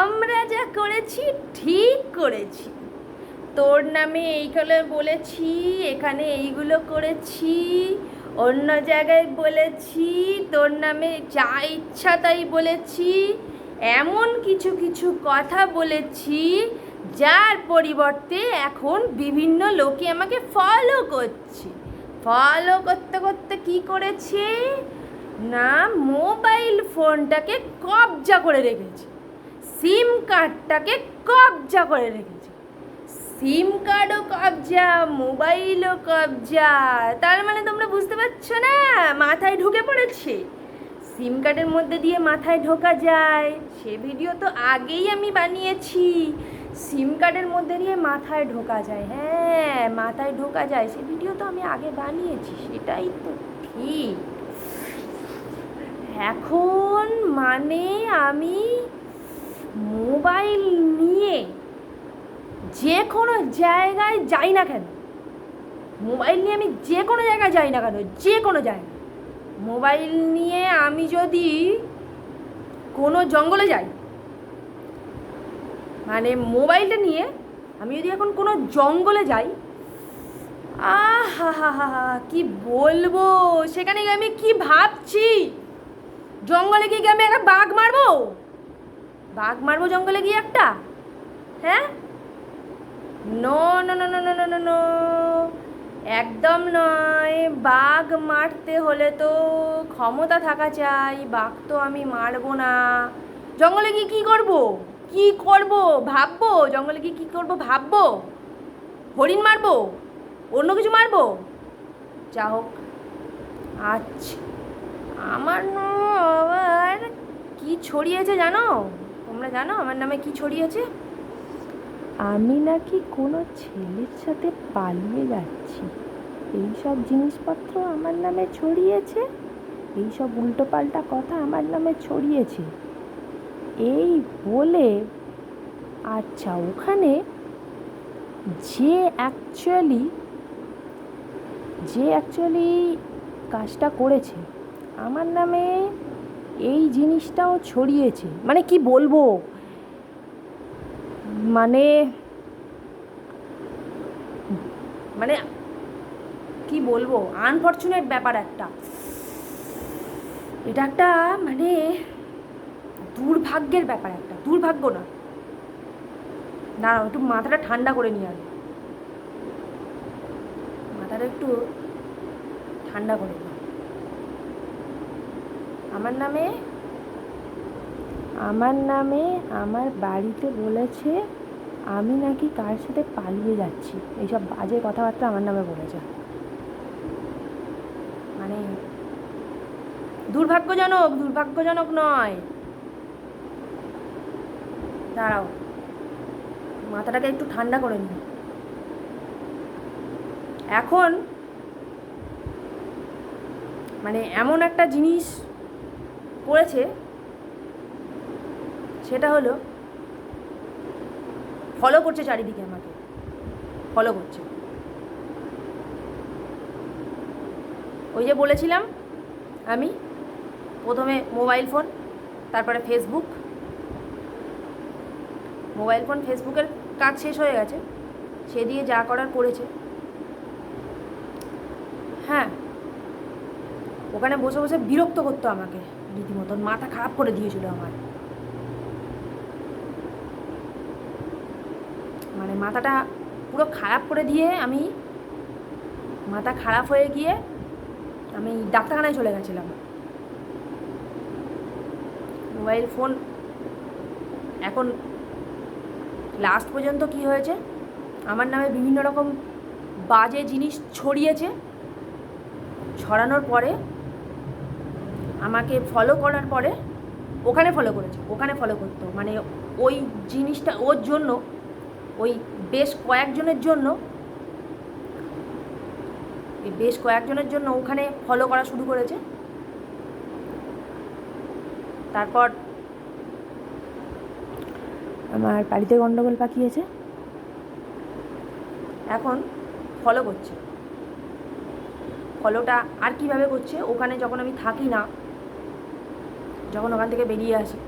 আমরা যা করেছি, ঠিক করেছি। তোর নামে এইগুলো বলেছি, এখানে এইগুলো করেছি, অন্য জায়গায় বলেছি, তোর নামে যা ইচ্ছা তাই বলেছি, এমন কিছু কিছু কথা বলেছি, যার পরিবর্তে এখন বিভিন্ন লোকে আমাকে ফলো করছে। ফলো করতে করতে কি করেছে? না, মোবাইল ফোনটাকে কবজা করে রেখেছে। সিম কার্ডটাকে কবজা করে রেখেছে। সিম কার্ডও কবজা, মোবাইলও কবজা, তার মানে তোমরা বুঝতে পারছ না? মাথায় ঢুকে পড়েছে। সিম কার্ডের মধ্যে দিয়ে মাথায় ঢোকা যায়। সে ভিডিও তো আগেই আমি বানিয়েছি। সিম কার্ডের মধ্যে দিয়ে মাথায় ঢোকা যায়। হ্যাঁ মাথায় ঢোকা যায়। সে ভিডিও তো আমি আগে বানিয়েছি, সেটাই তো ঠিক। এখন মানে আমি মোবাইল নিয়ে যে কোনো জায়গায় যাই না কেন, মোবাইল নিয়ে আমি যে কোনো জায়গায় যাই না কেন, যে কোনো জায়গায়। মোবাইল নিয়ে আমি যদি কোনো জঙ্গলে যাই মানে মোবাইলটা নিয়ে আমি যদি এখন কোনো জঙ্গলে যাই, আহা হা হা হা, কি বলব? সেখানে আমি কি ভাবছি? জঙ্গলে গিয়ে আমি একটা বাঘ মারবো? বাঘ মারবো জঙ্গলে গিয়ে একটা? হ্যাঁ? No no no no no no no একদম নয়। বাঘ মারতে হলে তো ক্ষমতা থাকা চাই। বাঘ তো আমি মারবো না। জঙ্গলে গিয়ে কী করব? কি করব? ভাববো? জঙ্গলে গিয়ে কী করব? ভাববো? হরিণ মারবো? অন্য কিছু মারবো? যা হোক আচ্ছা আমার আবার কি ছড়িয়েছে জানো? তোমরা জানো আমার নামে কি ছড়িয়েছে? আমি নাকি কোনো ছেলের সাথে পালিয়ে যাচ্ছি। এই সব জিনিসপত্র আমার নামে ছড়িয়েছে? এই সব উল্টোপাল্টা কথা আমার নামে ছড়িয়েছে? এই বলে আচ্ছা ওখানে যে অ্যাকচুয়ালি যে অ্যাকচুয়ালি কাজটা করেছে আমার নামে এই জিনিসটাও ছড়িয়েছে। মানে কি বলব? মানে মানে কি বলব? আনফর্চুনেট ব্যাপার একটা। এটা একটা মানে দুর্ভাগ্যের ব্যাপার একটা। দুর্ভাগ্য না। দাঁড়াও, একটু মাথাটা ঠান্ডা করে নিয়ে আনো মাথাটা একটু ঠান্ডা করে আমার নামে? আমার নামে আমার বাড়িতে বলেছে, আমি নাকি কার সাথে পালিয়ে যাচ্ছি। এইসব বাজে কথাবার্তা আমার নামে বলেছে। মানে দুর্ভাগ্যজনক দুর্ভাগ্যজনক নয়। দাঁড়াও, মাথাটাকে একটু ঠান্ডা করে নিই। এখন মানে এমন একটা জিনিস করেছে, সেটা হলো ফলো করছে চারিদিকে আমাকে। ফলো করছে। ওই যে বলেছিলাম, আমি প্রথমে মোবাইল ফোন তারপরে ফেসবুক মোবাইল ফোন ফেসবুকের কাজ শেষ হয়ে গেছে, সে দিয়ে যা করার করেছে। হ্যাঁ ওখানে বসে বসে বিরক্ত করতো আমাকে। রীতিমতন মাথা খারাপ করে দিয়েছিল আমার। মানে মাথাটা পুরো খারাপ করে দিয়ে আমি মাথা খারাপ হয়ে গিয়ে আমি ডাক্তারখানায় চলে গেছিলাম। মোবাইল ফোন এখন লাস্ট পর্যন্ত কি হয়েছে? আমার নামে বিভিন্ন রকম বাজে জিনিস ছড়িয়েছে। ছড়ানোর পরে আমাকে ফলো করার পরে ওখানে ফলো করেছে, ওখানে ফলো করতো। মানে ওই জিনিসটা, ওর জন্য, ওই বেশ কয়েকজনের জন্য বেশ কয়েকজনের জন্য ওখানে ফলো করা শুরু করেছে। তারপর আমার বাড়িতে গন্ডগোল পাকিয়েছে। এখন ফলো করছে। ফলোটা আর কীভাবে করছে, ওখানে যখন আমি থাকি না যখন ওখান থেকে বেরিয়ে আসি,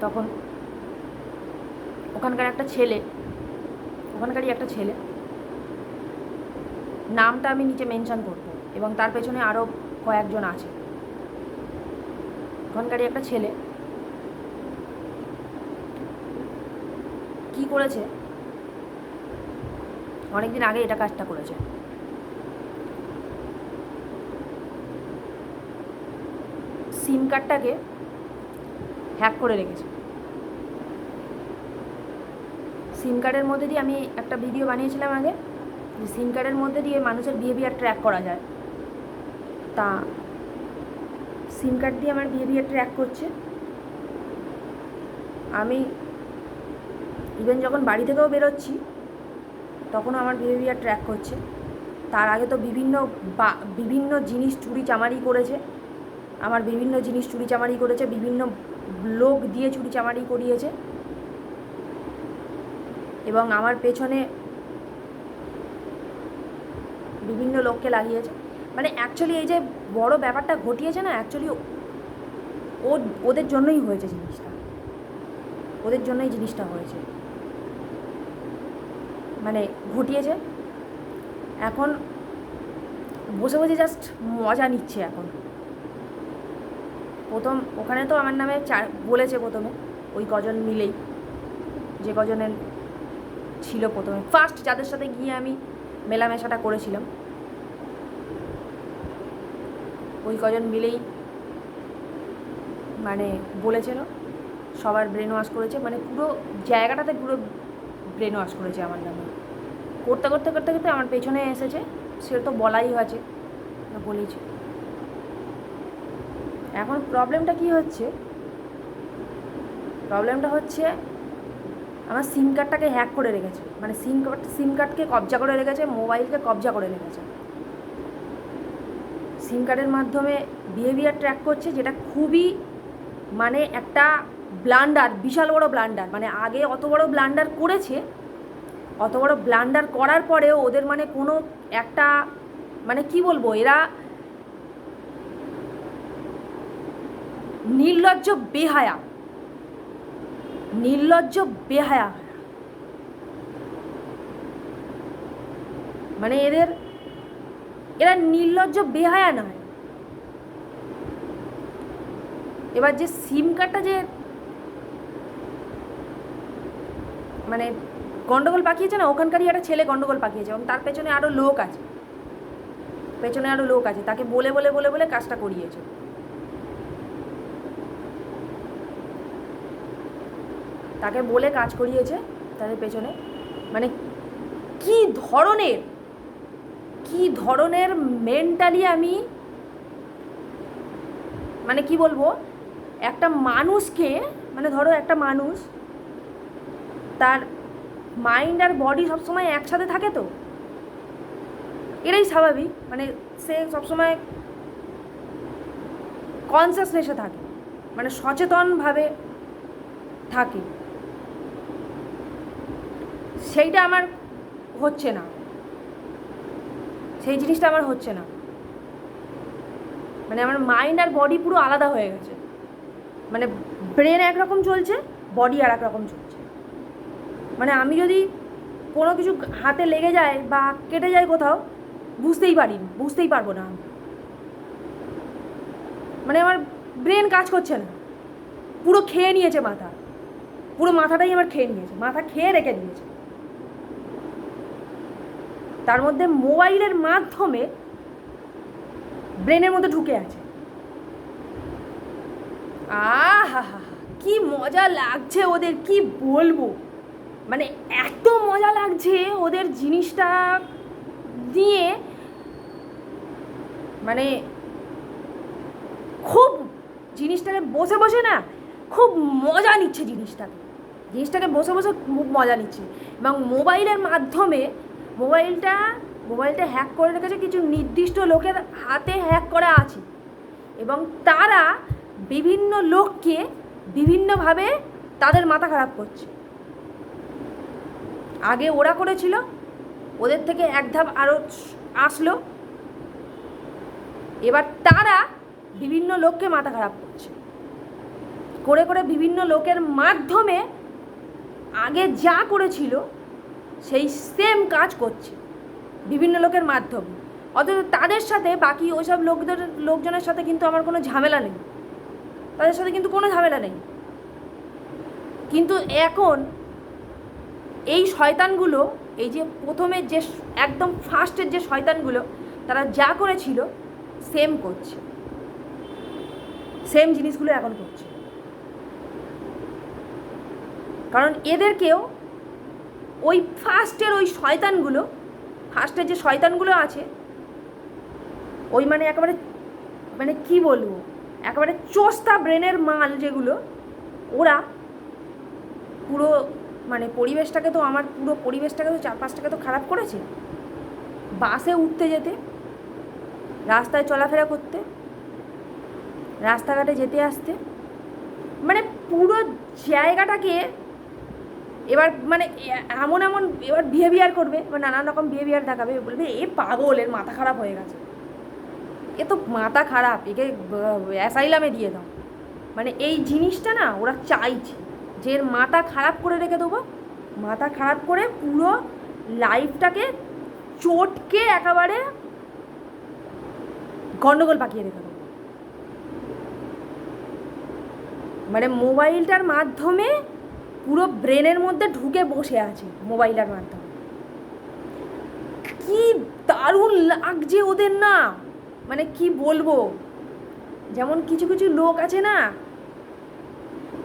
তখন ওখানকার একটা ছেলে, ওখানকারই একটা ছেলে, নামটা আমি নিচে মেনশন করব এবং তার পেছনে আরও কয়েকজন আছে। ওখানকারই একটা ছেলে কি করেছে? অনেকদিন আগে এটা কাজটা করেছে। সিম কার্ডটাকে হ্যাক করে রেখেছে। সিম কার্ডের মধ্যে দিয়ে আমি একটা ভিডিও বানিয়েছিলাম আগে, যে সিম কার্ডের মধ্যে দিয়ে মানুষের বিহেভিয়ার ট্র্যাক করা যায়। তা সিম কার্ড দিয়ে আমার বিহেভিয়ার ট্র্যাক করছে। আমি ইভেন যখন বাড়ি থেকেও বেরোচ্ছি, তখনও আমার বিহেভিয়ার ট্র্যাক করছে। তার আগে তো বিভিন্ন বিভিন্ন জিনিস চুরি চামারি করেছে। আমার বিভিন্ন জিনিস চুরি চামারি করেছে, বিভিন্ন লোক দিয়ে চুরি চামারি করিয়েছে। এবং আমার পেছনে বিভিন্ন লোককে লাগিয়েছে। মানে অ্যাকচুয়ালি এই যে বড় ব্যাপারটা ঘটিয়েছে না অ্যাকচুয়ালি ও, ওদের জন্যই হয়েছে জিনিসটা। ওদের জন্যই জিনিসটা হয়েছে। মানে ঘটিয়েছে। এখন বসে বসে জাস্ট মজা নিচ্ছে এখন। প্রথম ওখানে তো আমার নামে চার, বলেছে প্রথমে, ওই কজন মিলেই। যে কজনের ছিল প্রথমে। ফার্স্ট যাদের সাথে গিয়ে আমি মেলামেশাটা করেছিলাম। ওই কজন মিলেই মানে বলেছিল, সবার ব্রেন ওয়াশ করেছে। মানে পুরো জায়গাটাতে পুরো ব্রেন ওয়াশ করেছে আমার নামে। করতে করতে করতে করতে আমার পেছনে এসেছে। সে তো বলাই আছে বলেছি এখন প্রবলেমটা কি হচ্ছে? প্রবলেমটা হচ্ছে আমার সিম কার্ডটাকে হ্যাক করে রেখেছে। মানে সিম কার্ড, সিম কার্ডকে কবজা করে রেখেছে, মোবাইলকে কবজা করে রেখেছে। সিম কার্ডের মাধ্যমে বিহেভিয়ার ট্র্যাক করছে, যেটা খুবই মানে একটা ব্লান্ডার বিশাল বড় ব্লান্ডার মানে আগে অত বড় ব্লান্ডার করেছে, অত বড় ব্লান্ডার করার পরেও ওদের মানে কোনো একটা মানে কি বলব, এরা নির্লজ্জ, বেহায়া। নির্লজ্জ, বেহায়া। মানে এদের, এরা নির্লজ্জ, বেহায়া নয়। এবার যে সিম কার্ডটা যে মানে গন্ডগোল পাকিয়েছে না, ওখানকারই একটা ছেলে গন্ডগোল পাকিয়েছে এবং তার পেছনে আরও লোক আছে। পেছনে আরও লোক আছে, তাকে বলে বলে বলে বলে কাজটা করিয়েছে। তাকে বলে কাজ করিয়েছে তাদের পেছনে। মানে কি ধরনের কি ধরনের মেন্টালি আমি মানে কি বলব, একটা মানুষকে মানে ধরো একটা মানুষ, তার মাইন্ড আর বডি সবসময় একসাথে থাকে তো? এটাই স্বাভাবিক মানে সে সবসময় কনসিয়াসনেসে থাকে মানে সচেতনভাবে থাকে। সেইটা আমার হচ্ছে না। সেই জিনিসটা আমার হচ্ছে না। মানে আমার মাইন্ড আর বডি পুরো আলাদা হয়ে গেছে। মানে ব্রেন একরকম চলছে বডি আর এক রকম চলছে। মানে আমি যদি কোনো কিছু হাতে লেগে যায় বা কেটে যায় কোথাও, বুঝতেই পারি, বুঝতেই পারব না আমি। মানে আমার ব্রেন কাজ করছে না। পুরো খেয়ে নিয়েছে মাথা। পুরো মাথাটাই আমার খেয়ে নিয়েছে। মাথা খেয়ে রেখে দিয়েছে। তার মধ্যে মোবাইলের মাধ্যমে ব্রেনের মধ্যে ঢুকে আছে। আহা কি মজা লাগছে ওদের, কি বলব? মানে এত মজা লাগছে ওদের জিনিসটা দিয়ে মানে খুব জিনিসটাকে বসে বসে না, খুব মজা নিচ্ছে জিনিসটাকে। জিনিসটাকে বসে বসে খুব মজা নিচ্ছে। এবং মোবাইলের মাধ্যমে মোবাইলটা মোবাইলটা হ্যাক করে রেখেছে কিছু নির্দিষ্ট লোকের হাতে হ্যাক করা আছে। এবং তারা বিভিন্ন লোককে বিভিন্নভাবে তাদের মাথা খারাপ করছে। আগে ওরা করেছিল, ওদের থেকে এক ধাপ আরও আসলো। এবার তারা বিভিন্ন লোককে মাথা খারাপ করছে। করে করে বিভিন্ন লোকের মাধ্যমে আগে যা করেছিল সেই সেম কাজ করছে বিভিন্ন লোকের মাধ্যমে। অথচ তাদের সাথে বাকি ওইসব লোকদের, লোকজনের সাথে কিন্তু আমার কোনো ঝামেলা নেই। তাদের সাথে কিন্তু কোনো ঝামেলা নেই। কিন্তু এখন এই শয়তানগুলো, এই যে প্রথমে যে একদম ফার্স্টের যে শয়তানগুলো, তারা যা করেছিল সেম করছে। সেম জিনিসগুলো এখন করছে। কারণ এদেরকেও ওই ফার্স্টের ওই শয়তানগুলো, ফার্স্টের যে শয়তানগুলো আছে, ওই মানে একেবারে মানে কি বলব, একেবারে চোস্তা ব্রেনের মাল যেগুলো, ওরা পুরো মানে পরিবেশটাকে তো আমার পুরো পরিবেশটাকে তো চারপাশটাকে তো খারাপ করেছে। বাসে উঠতে যেতে, রাস্তায় চলাফেরা করতে, রাস্তাঘাটে যেতে আসতে মানে পুরো জায়গাটাকে এবার মানে এমন এমন এবার বিহেভিয়ার করবে, এবার নানান রকম বিহেভিয়ার দেখাবে, বলবে, এ পাগল, এর মাথা খারাপ হয়ে গেছে। এ তো মাথা খারাপ, একে অ্যাসাইলামে দিয়ে দাও। মানে এই জিনিসটা না ওরা চাইছে যে এর মাথা খারাপ করে রেখে দেবো। মাথা খারাপ করে পুরো লাইফটাকে চটকে একেবারে গন্ডগোল পাকিয়ে রেখে দেবো। মানে মোবাইলটার মাধ্যমে পুরো ব্রেনের মধ্যে ঢুকে বসে আছে মোবাইলের মাধ্যমে। কি দারুণ লাগছে ওদের না। মানে কি বলব? যেমন কিছু কিছু লোক আছে না